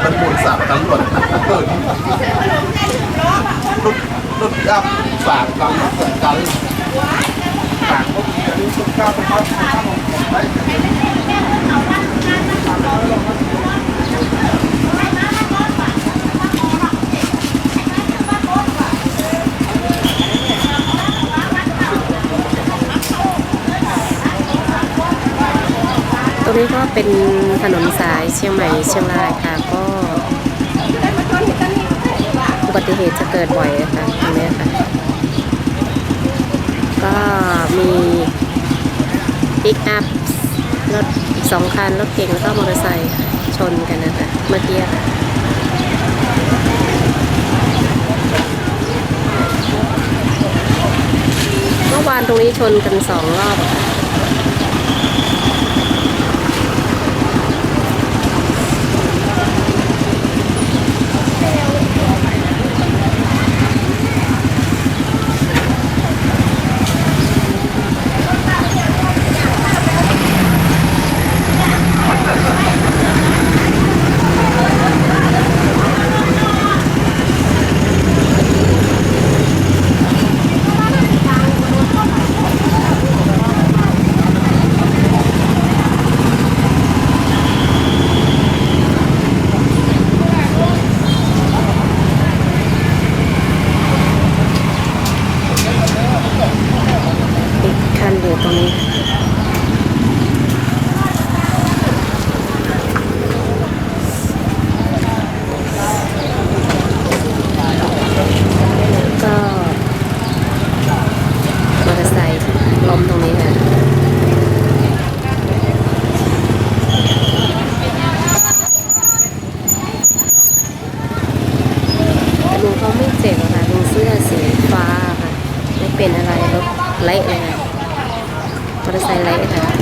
เป็นมูลสับตำรวจรถรถยับฝากกันกันฝากพวกนี้ทุกข้าวทุกข้าวทุกข้าวไป ตรง นี้ก็เป็นถนนสายเชียงใหม่เชียงรายค่ะ ก็อุบัติเหตุจะเกิดบ่อยค่ะตรงนี้ค่ะ ก็มีปิกอัพรถสองคันรถเก๋งแล้วก็มอเตอร์ไซค์ชนกันนะคะเมื่อกี้ค่ะเมื่อวานตรงนี้ชนกันสองรอบค่ะ ดูตรงนี้ก็มอเตอร์ไซค์ล้มตรงนี้ค่ะแต่ลุงเขาไม่เจ็บอะคะลุงเสื้อสีฟ้าค่ะ ไม่เป็นอะไรรถเละเลย ค่ะ